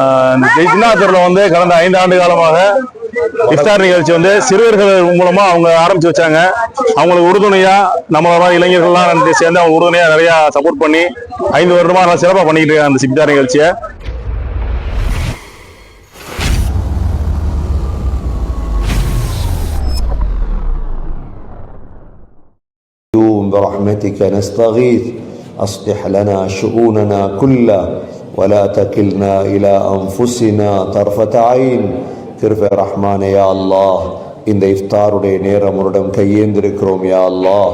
ஆஹ் இந்த ஜின்னாத்தூர்ல வந்து கடந்த ஐந்து ஆண்டு காலமாக இஃப்தார் நிகழ்ச்சி வந்து சிறுவர்கள் மூலமா அவங்க ஆரம்பிச்சு வச்சாங்க அவங்களுக்கு உறுதுணையா நம்மள மாதிரி இளைஞர்கள்லாம் வந்து சேர்ந்து அவங்க உறுதுணையா நிறைய சப்போர்ட் பண்ணி ஐந்து வருடமா நல்லா சிறப்பா பண்ணிட்டு இருக்காங்க அந்த இஃப்தார் நிகழ்ச்சியை اليوم برحمتك نستغيث أصلح لنا شؤوننا كلها ولا تكلنا إلى أنفسنا طرفة عين கிருபை ரஹ்மானே யா அல்லாஹ் இந்த இஃப்தாருடைய நேரம் உன்னிடம் கையேந்திருக்கிறோம் யா அல்லாஹ்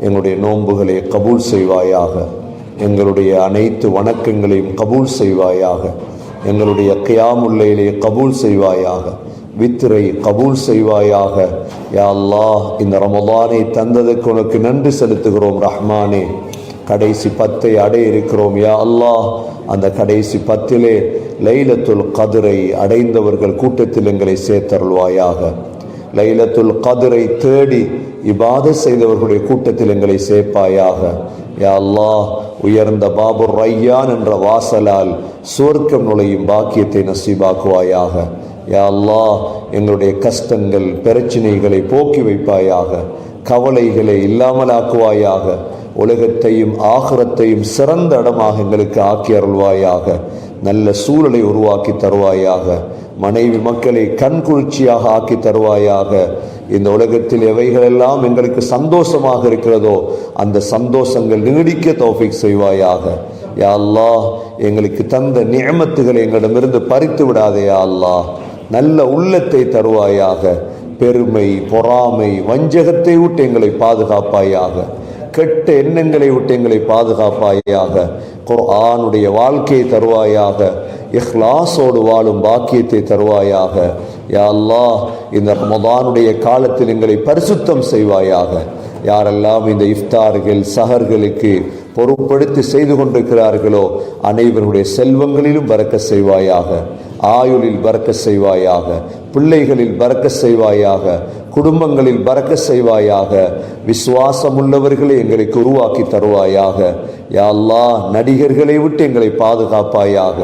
எங்களுடைய நோன்புகளை கபூல் செய்வாயாக எங்களுடைய அனைத்து வணக்கங்களையும் கபூல் செய்வாயாக எங்களுடைய கியாமுல்லையிலே கபூல் செய்வாயாக வித்திரை கபூல் செய்வாயாக யா அல்லாஹ் இந்த ரமதானை தந்ததுக்கு உனக்கு நன்றி செலுத்துகிறோம் ரஹ்மானே கடைசி பத்தை அடைய இருக்கிறோம் யா அல்லாஹ். அந்த கடைசி பத்திலே லைலத்துல் கதிரை அடைந்தவர்கள் கூட்டத்தில் எங்களை சேர்த்தருள்வாயாக. லைலத்துல் கதிரை தேடி இபாத செய்தவர்களுடைய கூட்டத்தில் எங்களை சேர்ப்பாயாக. யா அல்லாஹ் உயர்ந்த பாபுர் ரையான் என்ற வாசலால் சுவர்க்கம் நுழையும் பாக்கியத்தை நசீபாக்குவாயாக. யா அல்லாஹ் எங்களுடைய கஷ்டங்கள் பிரச்சனைகளை போக்கி வைப்பாயாக. கவலைகளை இல்லாமலாக்குவாயாக. உலகத்தையும் ஆகரத்தையும் சிறந்த இடமாக எங்களுக்கு ஆக்கி அருள்வாயாக. நல்ல சூழலை உருவாக்கி தருவாயாக. மனைவி மக்களை கண்குளிர்ச்சியாக ஆக்கி தருவாயாக. இந்த உலகத்தில் எவைகளெல்லாம் எங்களுக்கு சந்தோஷமாக இருக்கிறதோ அந்த சந்தோஷங்கள் நீடிக்க தோஃபிக் செய்வாயாக. யா அல்லா எங்களுக்கு தந்த நியமத்துகளை எங்களிடமிருந்து பறித்து விடாதே யா அல்லாஹ். நல்ல உள்ளத்தை தருவாயாக. பெருமை பொறாமை வஞ்சகத்தை விட்டு எங்களை பாதுகாப்பாயாக. கெட்ட எண்ணங்களை விட்டு எங்களை பாதுகாப்பாயாக குர்ஆனுடைய வாழ்க்கையை தருவாயாக இஹ்லாஸோடு வாழும் பாக்கியத்தை தருவாயாக. யா இந்த ரமதானுடைய காலத்தில் எங்களை பரிசுத்தம் செய்வாயாக. யாரெல்லாம் இந்த இஃப்தார்கள் சஹர்களுக்கு பொறுப்படுத்தி செய்து கொண்டிருக்கிறார்களோ அனைவருடைய செல்வங்களிலும் பறக்க செய்வாயாக. ஆயுளில் பறக்க செய்வாயாக. பிள்ளைகளில் பறக்க செய்வாயாக. குடும்பங்களில் பறக்க செய்வாயாக விசுவாசம் உள்ளவர்களை எங்களுக்கு உருவாக்கி தருவாயாக. யாழ்லா நடிகர்களை விட்டு எங்களை பாதுகாப்பாயாக.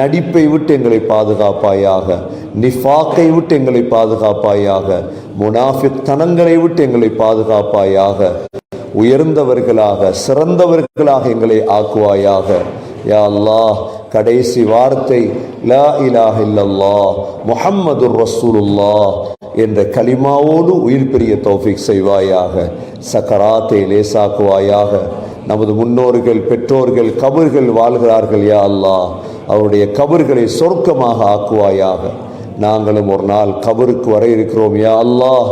நடிப்பை விட்டு எங்களை பாதுகாப்பாயாக. நிஃபாக்கை விட்டு எங்களை பாதுகாப்பாயாக. முனாஃபிக் தனங்களை விட்டு எங்களை பாதுகாப்பாயாக. உயர்ந்தவர்களாக சிறந்தவர்களாக எங்களை ஆக்குவாயாக. யா அல்லாஹ் கடைசி வார்த்தை லா இலாஹ இல்லல்லா முஹம்மது ரசூலுல்லா என்ற கலிமாவோடு உயிர் பெரிய தௌஃபிக் செய்வாயாக சக்கராத்தை லேசாக்குவாயாக. நமது முன்னோர்கள் பெற்றோர்கள் கபர்கள் வாழ்கிறார்கள் யா அல்லாஹ். அவருடைய கபர்களை சொர்க்கமாக ஆக்குவாயாக. நாங்களும் ஒரு நாள் கபருக்கு வர இருக்கிறோம் யா அல்லாஹ்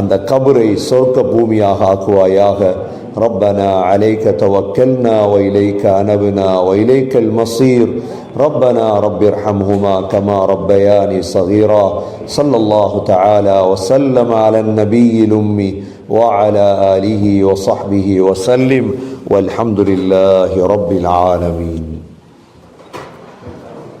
அந்த கபரை சொர்க்க பூமியாக ஆக்குவாயாக ربنا عليك توكلنا وإليك أنبنا وإليك المصير ربنا رب ارحمهما كما ربياني صغيرا صلى الله تعالى وسلم على النبي الأمي وعلى آله وصحبه وسلم والحمد لله رب العالمين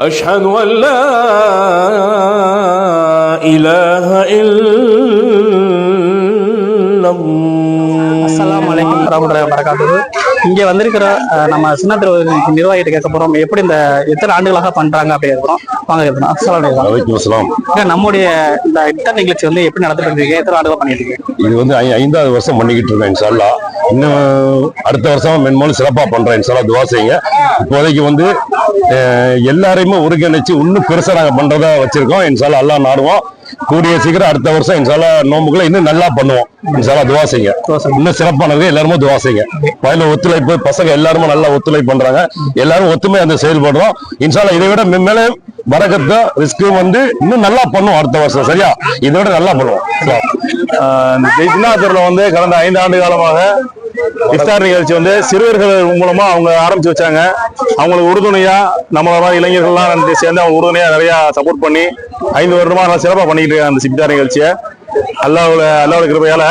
أشهد أن لا إله إلا الله السلام عليكم ورحمة الله وبركاته இங்கே வந்திருக்கிற நம்ம சின்ன திருவள்ளுவர் நிர்வாகிகிட்ட கேட்க போறோம். எப்படி இந்த எத்தனை ஆண்டுகளாக பண்றாங்க அப்படி இருக்கிறோம் வாங்க கேட்கணும் நம்முடைய இந்த இஃப்தார் நிகழ்ச்சி வந்து எப்படி நடத்திட்டு இருக்கீங்க எத்தனை ஆண்டுகளா பண்ணிட்டு இருக்கீங்க? இது வந்து ஐந்தாவது வருஷம் பண்ணிக்கிட்டு இருக்கேன் இன்ஷால்லா இன்னும் அடுத்த வருஷம் மென்மோலும் சிறப்பா பண்றேன் இன்ஷால்லா துவா செய்யுங்க. இப்போதைக்கு வந்து எல்லாரையுமே ஒருங்கிணைச்சு இன்னும் பெருசா நாங்க பண்றதா வச்சிருக்கோம். இன்ஷால்லா எல்லாம் நாடுவோம். கூடிய சீக்கிரம் அடுத்த வருஷம் இன்ஷால்லா நோம்புக்குள்ள இன்னும் நல்லா பண்ணுவோம். இன்ஷால்லா துவா செய்யுங்க. இன்னும் சிறப்பானது எல்லாருமே துவா செய்யுங்க. வயல ஒத்துழைப்பு பசங்க எல்லாருமே நல்லா ஒத்துழைப்பு பண்றாங்க. எல்லாரும் ஒத்துமை அந்த செயல்படுறோம் இன்ஷால்லா இதை விட மென்மேலே வரகத்தை ரிஸ்க் வந்து இன்னும் நல்லா பண்ணுவோம் அடுத்த வருஷம் சரியா? இதை விட நல்லா பண்ணுவோம். ஜின்னாத்தூர்ல வந்து கடந்த ஐந்து ஆண்டு காலமாக இஃப்தார் நிகழ்ச்சி வந்து சிறுவர்கள் மூலமா அவங்க ஆரம்பிச்சு வச்சாங்க. அவங்களுக்கு உறுதுணையா நம்மளோட மாதிரி இளைஞர்கள்லாம் வந்து சேர்ந்து அவங்க உறுதுணையா நிறைய சப்போர்ட் பண்ணி ஐந்து வருடமா நல்லா சிறப்பா பண்ணிட்டு இருக்காங்க அந்த இஃப்தார் நிகழ்ச்சியை. அல்லாவோட அல்லாவோட கிருப்பையால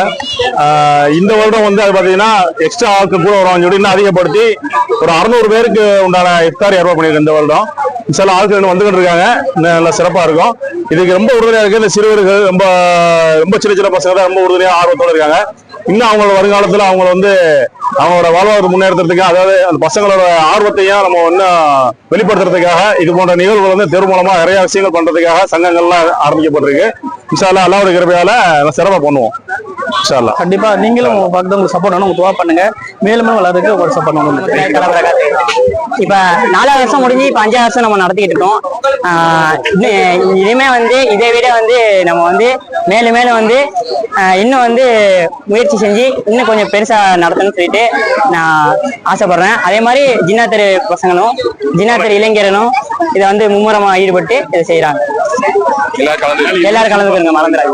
இந்த வருடம் வந்து அது பாத்தீங்கன்னா எக்ஸ்ட்ரா ஆட்கள் கூட வருவாங்க சொல்லி இன்னும் அதிகப்படுத்தி ஒரு அறுநூறு பேருக்கு உண்டான இஃப்தார் ஏற்பாடு பண்ணியிருக்கு இந்த வருடம். சில ஆட்கள் இன்னும் வந்துகிட்டு இருக்காங்க. இன்னும் நல்லா சிறப்பா இருக்கும். இதுக்கு ரொம்ப உறுதுணையா இருக்கு. இந்த சிறுவர்கள் ரொம்ப ரொம்ப சின்ன சின்ன பசங்க தான் ரொம்ப உறுதுணையா ஆர்வத்தோட இருக்காங்க. இன்னும் அவங்களோட வருங்காலத்தில் அவங்க வந்து அவங்களோட வாழ்வாதாரத்தை முன்னேற்றத்துக்கு அதாவது அந்த பசங்களோட ஆர்வத்தையும் நம்ம இன்னும் வெளிப்படுத்துறதுக்காக இது போன்ற நிகழ்வுகள் வந்து தெரு மூலமாக நிறைய விஷயங்கள் பண்ணுறதுக்காக சங்கங்கள்லாம் ஆரம்பிக்கப்பட்டிருக்கு. இன்ஷால்லா அல்லாவுடைய கிருபையால நல்லா சிறப்பாக பண்ணுவோம். கண்டிப்பா நீங்களும் உங்க பக்கத்துல உங்களுக்கு சப்போர்ட் உங்க துவா பண்ணுங்க. மேலும் வளர்றதுக்கு உங்களுக்கு சப்போர்ட் பண்ணணும். இப்ப நாலாவது வருஷம் முடிஞ்சு இப்ப அஞ்சாவது வருஷம் நம்ம நடத்திக்கிட்டு இருக்கோம். இனிமே வந்து இதை விட வந்து நம்ம வந்து மேலும் மேலும் வந்து இன்னும் வந்து முயற்சி செஞ்சு இன்னும் கொஞ்சம் பெருசா நடத்தணும்னு சொல்லிட்டு நான் ஆசைப்படுறேன். அதே மாதிரி ஜின்னாத்தரு பசங்களும் ஜின்னாத்தரு இளைஞர்களும் இதை வந்து மும்முரமா ஈடுபட்டு இதை செய்யறாங்க எல்லாரும் கலந்துக்கணுங்க மறந்துடாது